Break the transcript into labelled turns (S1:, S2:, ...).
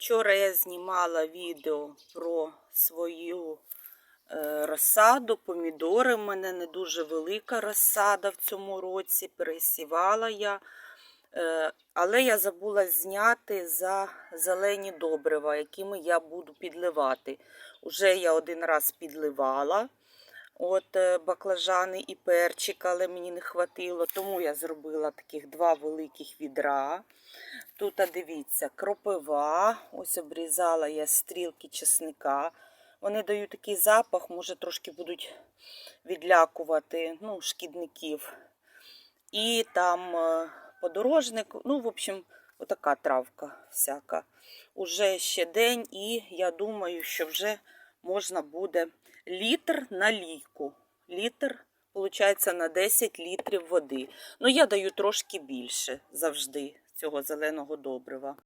S1: Вчора я знімала відео про свою е, розсаду, помідори. У мене не дуже велика розсада в цьому році. Пересівала я. Е, Але я забула зняти за зелені добрива, якими я буду підливати. Уже я один раз підливала от е, баклажани і перчик, але мені не хватило, тому я зробила таких два великих відра. Тут, дивіться, кропива. Ось обрізала я стрілки чесника. Вони дають такий запах, може трошки будуть відлякувати ну, шкідників. І там е, подорожник, ну, в общем, отака травка всяка. Уже ще день, і я думаю, що вже можна буде літр на лійку. Літр, виходить, на 10 літрів води. Ну, я даю трошки більше завжди цього зеленого добрива.